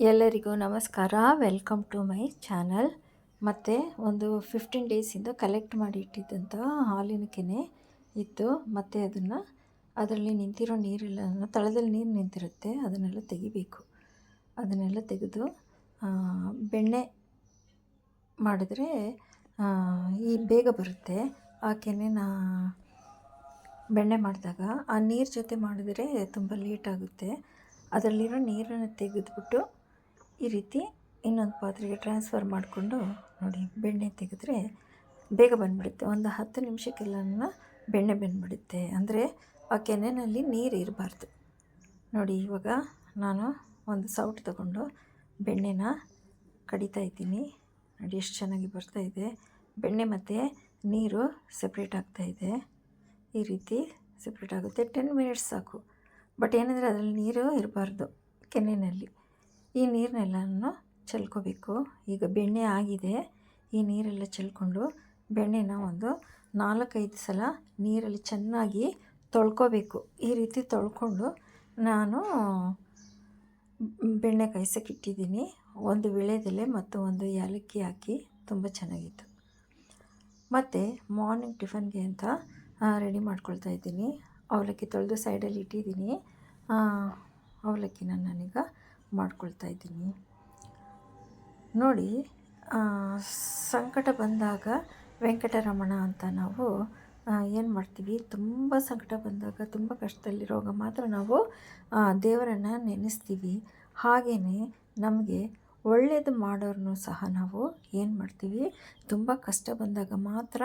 ಎಲ್ಲರಿಗೂ ನಮಸ್ಕಾರ. Welcome to my channel ಮತ್ತು ಒಂದು ಫಿಫ್ಟೀನ್ ಡೇಸಿಂದ ಕಲೆಕ್ಟ್ ಮಾಡಿ ಇಟ್ಟಿದ್ದಂಥ ಹಾಲಿನ ಕೆನೆ ಇತ್ತು. ಮತ್ತು ಅದನ್ನು ಅದರಲ್ಲಿ ನಿಂತಿರೋ ನೀರೆಲ್ಲ ತಳದಲ್ಲಿ ನೀರು ನಿಂತಿರುತ್ತೆ, ಅದನ್ನೆಲ್ಲ ತೆಗಿಬೇಕು. ಅದನ್ನೆಲ್ಲ ತೆಗೆದು ಬೆಣ್ಣೆ ಮಾಡಿದ್ರೆ ಈ ಬೇಗ ಬರುತ್ತೆ. ಆ ಕೆನೆನ ಬೆಣ್ಣೆ ಮಾಡಿದಾಗ ಆ ನೀರು ಜೊತೆ ಮಾಡಿದರೆ ತುಂಬ ಲೇಟ್ ಆಗುತ್ತೆ. ಅದರಲ್ಲಿರೋ ನೀರನ್ನು ತೆಗೆದುಬಿಟ್ಟು ಈ ರೀತಿ ಇನ್ನೊಂದು ಪಾತ್ರೆಗೆ ಟ್ರಾನ್ಸ್ಫರ್ ಮಾಡಿಕೊಂಡು ನೋಡಿ, ಬೆಣ್ಣೆ ತೆಗೆದ್ರೆ ಬೇಗ ಬಂದುಬಿಡುತ್ತೆ. ಒಂದು ಹತ್ತು ನಿಮಿಷಕ್ಕೆಲ್ಲ ಬೆಣ್ಣೆ ಬಂದುಬಿಡುತ್ತೆ. ಅಂದರೆ ಆ ಕೆನೆಯಲ್ಲಿ ನೀರು ಇರಬಾರ್ದು. ನೋಡಿ, ಇವಾಗ ನಾನು ಒಂದು ಸೌಟ್ ತಗೊಂಡು ಬೆಣ್ಣೆನ ಕಡಿತಾ ಇದ್ದೀನಿ. ನೋಡಿ, ಎಷ್ಟು ಚೆನ್ನಾಗಿ ಬರ್ತಾ ಇದೆ. ಬೆಣ್ಣೆ ಮತ್ತು ನೀರು ಸಪ್ರೇಟ್ ಇದೆ. ಈ ರೀತಿ ಸಪ್ರೇಟ್ ಆಗುತ್ತೆ. ಟೆನ್ ಮಿನಿಟ್ಸ್ ಸಾಕು. ಬಟ್ ಏನಂದರೆ ಅದರಲ್ಲಿ ನೀರು ಇರಬಾರ್ದು ಕೆನೆಯಲ್ಲಿ ಈ ನೀರನ್ನೆಲ್ಲನೂ ಚೆಲ್ಕೋಬೇಕು. ಈಗ ಬೆಣ್ಣೆ ಆಗಿದೆ. ಈ ನೀರೆಲ್ಲ ಚೆಲ್ಕೊಂಡು ಬೆಣ್ಣೆನ ಒಂದು ನಾಲ್ಕೈದು ಸಲ ನೀರಲ್ಲಿ ಚೆನ್ನಾಗಿ ತೊಳ್ಕೋಬೇಕು. ಈ ರೀತಿ ತೊಳ್ಕೊಂಡು ನಾನು ಬೆಣ್ಣೆ ಕಾಯಿಸೋಕ್ಕಿಟ್ಟಿದ್ದೀನಿ ಒಂದು ವಿಳೆದೆಲೆ ಮತ್ತು ಒಂದು ಏಲಕ್ಕಿ ಹಾಕಿ ತುಂಬ ಚೆನ್ನಾಗಿತ್ತು. ಮತ್ತು ಮಾರ್ನಿಂಗ್ ಟಿಫನ್ಗೆ ಅಂತ ರೆಡಿ ಮಾಡ್ಕೊಳ್ತಾ ಇದ್ದೀನಿ. ಅವಲಕ್ಕಿ ತೊಳೆದು ಸೈಡಲ್ಲಿ ಇಟ್ಟಿದ್ದೀನಿ. ಅವಲಕ್ಕಿನ ನಾನೀಗ ಮಾಡ್ಕೊಳ್ತಾ ಇದ್ದೀನಿ. ನೋಡಿ ಸಂಕಟ ಬಂದಾಗ ವೆಂಕಟರಮಣ ಅಂತ ನಾವು ಏನು ಮಾಡ್ತೀವಿ? ತುಂಬ ಸಂಕಟ ಬಂದಾಗ, ತುಂಬ ಕಷ್ಟದಲ್ಲಿರುವಾಗ ಮಾತ್ರ ನಾವು ದೇವರನ್ನು ನೆನೆಸ್ತೀವಿ. ಹಾಗೆಯೇ ನಮಗೆ ಒಳ್ಳೆಯದು ಮಾಡೋರನ್ನು ಸಹ ನಾವು ಏನು ಮಾಡ್ತೀವಿ? ತುಂಬ ಕಷ್ಟ ಬಂದಾಗ ಮಾತ್ರ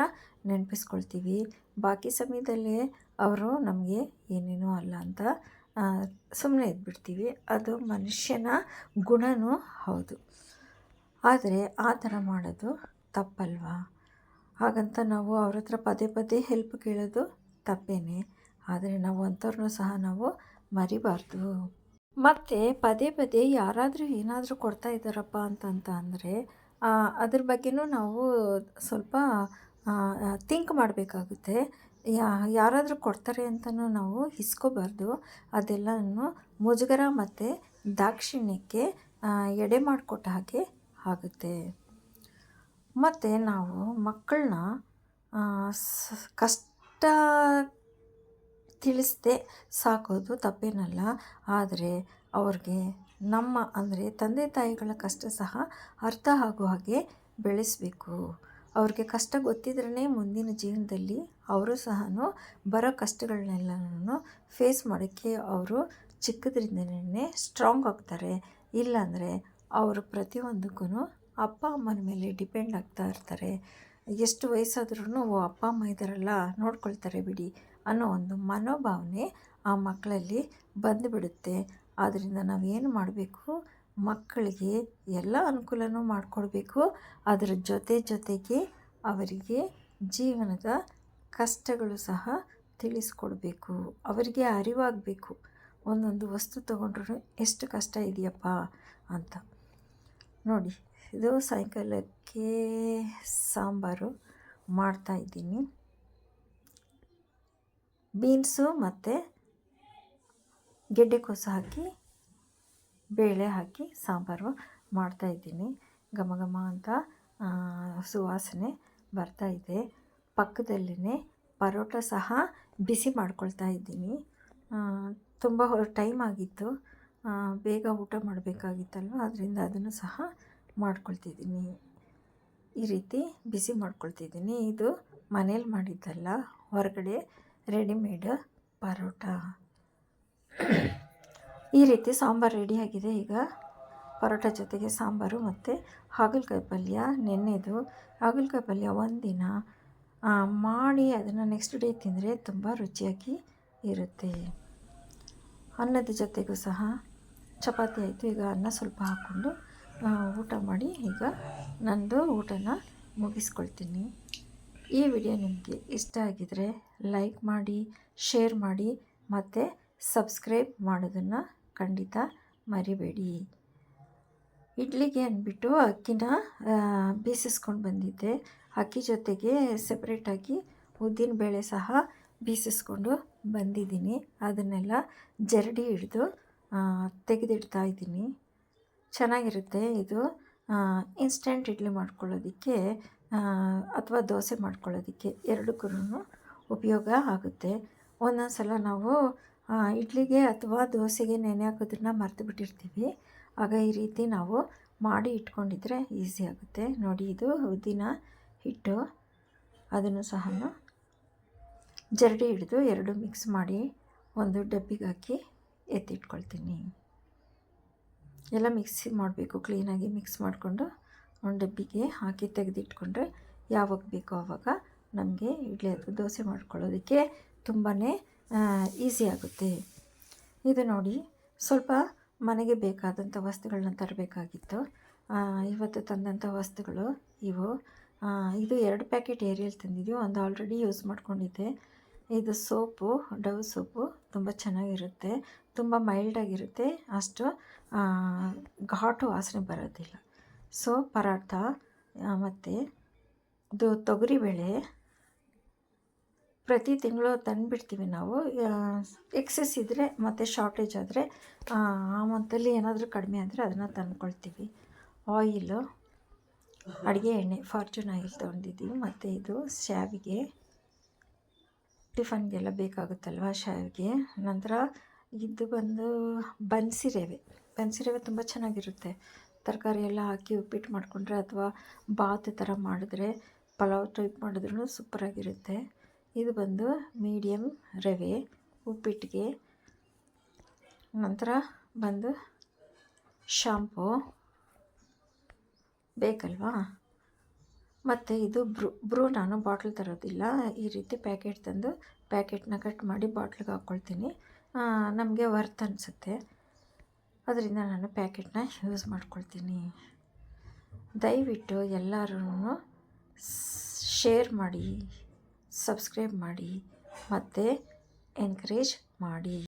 ನೆನಪಿಸ್ಕೊಳ್ತೀವಿ. ಬಾಕಿ ಸಮಯದಲ್ಲೇ ಅವರು ನಮಗೆ ಏನೇನೂ ಅಲ್ಲ ಅಂತ ಸುಮ್ಮನೆ ಇದ್ಬಿಡ್ತೀವಿ. ಅದು ಮನುಷ್ಯನ ಗುಣನೂ ಹೌದು. ಆದರೆ ಆ ಥರ ಮಾಡೋದು ತಪ್ಪಲ್ವಾ? ಹಾಗಂತ ನಾವು ಅವ್ರ ಹತ್ರ ಪದೇ ಪದೇ ಹೆಲ್ಪ್ ಕೇಳೋದು ತಪ್ಪೇನೆ. ಆದರೆ ನಾವು ಅಂಥವ್ರನ್ನೂ ಸಹ ನಾವು ಮರಿಬಾರ್ದು. ಮತ್ತು ಪದೇ ಪದೇ ಯಾರಾದರೂ ಏನಾದರೂ ಕೊಡ್ತಾ ಇದ್ದಾರಪ್ಪ ಅಂತಂತ ಅಂದರೆ ಅದ್ರ ಬಗ್ಗೆನೂ ನಾವು ಸ್ವಲ್ಪ ಥಿಂಕ್ ಮಾಡಬೇಕಾಗುತ್ತೆ. ಯಾ, ಯಾರಾದರೂ ಕೊಡ್ತಾರೆ ಅಂತಲೂ ನಾವು ಇಸ್ಕೋಬಾರ್ದು ಅದೆಲ್ಲನೂ ಮುಜುಗರ ಮತ್ತು ದಾಕ್ಷಿಣ್ಯಕ್ಕೆ ಎಡೆ ಮಾಡಿಕೊಟ್ಟ ಹಾಗೆ ಆಗುತ್ತೆ. ಮತ್ತು ನಾವು ಮಕ್ಕಳನ್ನ ಕಷ್ಟ ತಿಳಿಸದೆ ಸಾಕೋದು ತಪ್ಪೇನಲ್ಲ. ಆದರೆ ಅವ್ರಿಗೆ ನಮ್ಮ, ಅಂದರೆ ತಂದೆ ತಾಯಿಗಳ ಕಷ್ಟ ಸಹ ಅರ್ಥ ಆಗೋ ಹಾಗೆ ಬೆಳೆಸಬೇಕು. ಅವ್ರಿಗೆ ಕಷ್ಟ ಗೊತ್ತಿದ್ರೇ ಮುಂದಿನ ಜೀವನದಲ್ಲಿ ಅವರು ಸಹ ಬರೋ ಕಷ್ಟಗಳನ್ನೆಲ್ಲನೂ ಫೇಸ್ ಮಾಡೋಕ್ಕೆ ಅವರು ಚಿಕ್ಕದ್ರಿಂದನೇ ಸ್ಟ್ರಾಂಗ್ ಆಗ್ತಾರೆ. ಇಲ್ಲಾಂದರೆ ಅವರು ಪ್ರತಿಯೊಂದಕ್ಕೂ ಅಪ್ಪ ಅಮ್ಮನ ಮೇಲೆ ಡಿಪೆಂಡ್ ಆಗ್ತಾ ಇರ್ತಾರೆ. ಎಷ್ಟು ವಯಸ್ಸಾದ್ರೂ ಓ ಅಪ್ಪ ಅಮ್ಮ ಇದ್ದಾರಲ್ಲ ನೋಡ್ಕೊಳ್ತಾರೆ ಬಿಡಿ ಅನ್ನೋ ಒಂದು ಮನೋಭಾವನೆ ಆ ಮಕ್ಕಳಲ್ಲಿ ಬಂದುಬಿಡುತ್ತೆ. ಆದ್ದರಿಂದ ನಾವೇನು ಮಾಡಬೇಕು? ಮಕ್ಕಳಿಗೆ ಎಲ್ಲ ಅನುಕೂಲನೂ ಮಾಡಿಕೊಡ್ಬೇಕು. ಅದರ ಜೊತೆ ಜೊತೆಗೆ ಅವರಿಗೆ ಜೀವನದ ಕಷ್ಟಗಳು ಸಹ ತಿಳಿಸ್ಕೊಡ್ಬೇಕು. ಅವರಿಗೆ ಅರಿವಾಗಬೇಕು. ಒಂದೊಂದು ವಸ್ತು ತೊಗೊಂಡ್ರೂ ಎಷ್ಟು ಕಷ್ಟ ಇದೆಯಪ್ಪ ಅಂತ. ನೋಡಿ, ಇದು ಸಾಯಂಕಾಲಕ್ಕೆ ಸಾಂಬಾರು ಮಾಡ್ತಾಯಿದ್ದೀನಿ ಬೀನ್ಸು ಮತ್ತು ಗೆಡ್ಡೆಕೋಸು ಹಾಕಿ ಬೇಳೆ ಹಾಕಿ ಸಾಂಬಾರು ಮಾಡ್ತಾಯಿದ್ದೀನಿ ಘಮ ಘಮ ಅಂತ ಸುವಾಸನೆ ಬರ್ತಾ ಇದೆ. ಪಕ್ಕದಲ್ಲೇ ಪರೋಟ ಸಹ ಬಿಸಿ ಮಾಡ್ಕೊಳ್ತಾ ಇದ್ದೀನಿ. ತುಂಬ ಟೈಮ್ ಆಗಿತ್ತು. ಬೇಗ ಊಟ ಮಾಡಬೇಕಾಗಿತ್ತಲ್ವ? ಅದರಿಂದ ಅದನ್ನು ಸಹ ಮಾಡ್ಕೊಳ್ತಿದ್ದೀನಿ. ಈ ರೀತಿ ಬಿಸಿ ಮಾಡ್ಕೊಳ್ತಿದ್ದೀನಿ. ಇದು ಮನೇಲಿ ಮಾಡಿದ್ದಲ್ಲ, ಹೊರಗಡೆ ರೆಡಿಮೇಡ್ ಪರೋಟ. ಈ ರೀತಿ ಸಾಂಬಾರು ರೆಡಿಯಾಗಿದೆ ಈಗ. ಪರೋಟ ಜೊತೆಗೆ ಸಾಂಬಾರು ಮತ್ತು ಹಾಗಲಕಾಯಿ ಪಲ್ಯ, ನೆನ್ನೆದು ಹಾಗಲಕಾಯಿ ಪಲ್ಯ ಒಂದಿನ ಮಾಡಿ ಅದನ್ನು ನೆಕ್ಸ್ಟ್ ಡೇ ತಿಂದರೆ ತುಂಬ ರುಚಿಯಾಗಿ ಇರುತ್ತೆ. ಅನ್ನದ ಜೊತೆಗೂ ಸಹ ಚಪಾತಿ ಆಯಿತು. ಈಗ ಅನ್ನ ಸ್ವಲ್ಪ ಹಾಕ್ಕೊಂಡು ಊಟ ಮಾಡಿ ಈಗ ನಂದು ಊಟನ ಮುಗಿಸ್ಕೊಳ್ತೀನಿ. ಈ ವಿಡಿಯೋ ನಿಮಗೆ ಇಷ್ಟ ಆಗಿದರೆ ಲೈಕ್ ಮಾಡಿ ಶೇರ್ ಮಾಡಿ, ಮತ್ತು ಸಬ್ಸ್ಕ್ರೈಬ್ ಮಾಡೋದನ್ನು ಖಂಡಿತ ಮರಿಬೇಡಿ. ಇಡ್ಲಿಗೆ ಅಂದ್ಬಿಟ್ಟು ಅಕ್ಕಿನ ಬೀಸಿಸ್ಕೊಂಡು ಬಂದಿದ್ದೆ. ಅಕ್ಕಿ ಜೊತೆಗೆ ಸಪ್ರೇಟಾಗಿ ಉದ್ದಿನ ಬೇಳೆ ಸಹ ಬೀಸಿಸ್ಕೊಂಡು ಬಂದಿದ್ದೀನಿ. ಅದನ್ನೆಲ್ಲ ಜರಡಿ ಹಿಡಿದು ತೆಗೆದಿಡ್ತಾ ಇದ್ದೀನಿ. ಚೆನ್ನಾಗಿರುತ್ತೆ ಇದು. ಇನ್ಸ್ಟೆಂಟ್ ಇಡ್ಲಿ ಮಾಡ್ಕೊಳ್ಳೋದಕ್ಕೆ ಅಥವಾ ದೋಸೆ ಮಾಡ್ಕೊಳ್ಳೋದಕ್ಕೆ ಎರಡಕ್ಕೂ ಉಪಯೋಗ ಆಗುತ್ತೆ. ಒಂದೊಂದು ಸಲ ನಾವು ಇಡ್ಲಿಗೆ ಅಥವಾ ದೋಸೆಗೆ ನೆನೆ ಹಾಕೋದನ್ನ ಮರೆತು ಬಿಟ್ಟಿರ್ತೀವಿ. ಆಗ ಈ ರೀತಿ ನಾವು ಮಾಡಿ ಇಟ್ಕೊಂಡಿದ್ರೆ ಈಸಿ ಆಗುತ್ತೆ. ನೋಡಿ, ಇದು ಉದ್ದಿನ ಹಿಟ್ಟು. ಅದನ್ನು ಸಹ ಜರಡಿ ಹಿಡಿದು ಎರಡು ಮಿಕ್ಸ್ ಮಾಡಿ ಒಂದು ಡಬ್ಬಿಗೆ ಹಾಕಿ ಎತ್ತಿಟ್ಕೊಳ್ತೀನಿ. ಎಲ್ಲ ಮಿಕ್ಸಿ ಮಾಡಬೇಕು, ಕ್ಲೀನಾಗಿ ಮಿಕ್ಸ್ ಮಾಡಿಕೊಂಡು ಒಂದು ಡಬ್ಬಿಗೆ ಹಾಕಿ ತೆಗೆದಿಟ್ಕೊಂಡ್ರೆ ಯಾವಾಗ ಬೇಕೋ ಆವಾಗ ನಮಗೆ ಇಡ್ಲಿ ಅಥವಾ ದೋಸೆ ಮಾಡ್ಕೊಳ್ಳೋದಕ್ಕೆ ತುಂಬಾ ಈಸಿ ಆಗುತ್ತೆ. ಇದು ನೋಡಿ, ಸ್ವಲ್ಪ ಮನೆಗೆ ಬೇಕಾದಂಥ ವಸ್ತುಗಳನ್ನ ತರಬೇಕಾಗಿತ್ತು. ಇವತ್ತು ತಂದಂಥ ವಸ್ತುಗಳು ಇವು. ಇದು ಎರಡು ಪ್ಯಾಕೆಟ್ ಏರಿಯಲ್ ತಂದಿದ್ದೀವಿ ಒಂದು ಆಲ್ರೆಡಿ ಯೂಸ್ ಮಾಡ್ಕೊಂಡಿದ್ದೆ. ಇದು ಸೋಪು, ಡವ್ ಸೋಪು. ತುಂಬ ಚೆನ್ನಾಗಿರುತ್ತೆ. ತುಂಬ ಮೈಲ್ಡಾಗಿರುತ್ತೆ ಅಷ್ಟು ಘಾಟು ವಾಸನೆ ಬರೋದಿಲ್ಲ. ಸೊ ಪರಾಠ ಮತ್ತು, ಇದು ತೊಗರಿಬೇಳೆ ಪ್ರತಿ ತಿಂಗಳು ತಂದುಬಿಡ್ತೀವಿ ನಾವು. ಎಕ್ಸಸ್ ಇದ್ದರೆ ಮತ್ತು ಶಾರ್ಟೇಜ್ ಆದರೆ, ಆ ಮಂತಲ್ಲಿ ಏನಾದರೂ ಕಡಿಮೆ ಆದರೆ ಅದನ್ನು ತಂದ್ಕೊಳ್ತೀವಿ. ಆಯಿಲು ಅಡುಗೆ ಎಣ್ಣೆ ಫಾರ್ಚೂನ್ ಆಯಿಲ್ ತೊಗೊಂಡಿದ್ದೀವಿ ಮತ್ತು ಇದು ಶಾವಿಗೆ ಟಿಫನ್ಗೆಲ್ಲ ಬೇಕಾಗುತ್ತಲ್ವ ಶಾವಿಗೆ ನಂತರ ಇದು ಬಂದು ಬನ್ಸಿ ರವೆ. ಬನ್ಸಿ ರವೆ ತುಂಬ ಚೆನ್ನಾಗಿರುತ್ತೆ. ತರಕಾರಿ ಎಲ್ಲ ಹಾಕಿ ಉಪ್ಪಿಟ್ಟು ಮಾಡಿಕೊಂಡ್ರೆ ಅಥವಾ ಬಾತ್ ಥರ ಮಾಡಿದ್ರೆ ಪಲಾವ್ ಟೈಪ್ ಮಾಡಿದ್ರೂ ಸೂಪರಾಗಿರುತ್ತೆ ಇದು ಬಂದು ಮೀಡಿಯಮ್ ರವೆ ಉಪ್ಪಿಟ್ಟಿಗೆ ನಂತರ ಬಂದು ಶಾಂಪು, ಬೇಕಲ್ವಾ? ಮತ್ತು ಇದು ಬ್ರೂ ಬ್ರೂ ನಾನು ಬಾಟ್ಲ್ ತರೋದಿಲ್ಲ. ಈ ರೀತಿ ಪ್ಯಾಕೆಟ್ ತಂದು ಪ್ಯಾಕೆಟ್ನ ಕಟ್ ಮಾಡಿ ಬಾಟ್ಲಿಗೆ ಹಾಕ್ಕೊಳ್ತೀನಿ. ನಮಗೆ ವರ್ತ್ ಅನಿಸುತ್ತೆ. ಅದರಿಂದ ನಾನು ಪ್ಯಾಕೆಟ್ನ ಯೂಸ್ ಮಾಡ್ಕೊಳ್ತೀನಿ. ದಯವಿಟ್ಟು ಎಲ್ಲರೂ ಶೇರ್ ಮಾಡಿ. ಸಬ್ಸ್ಕ್ರೈಬ್ ಮಾಡಿ ಮತ್ತು ಎನ್ಕರೇಜ್ ಮಾಡಿ.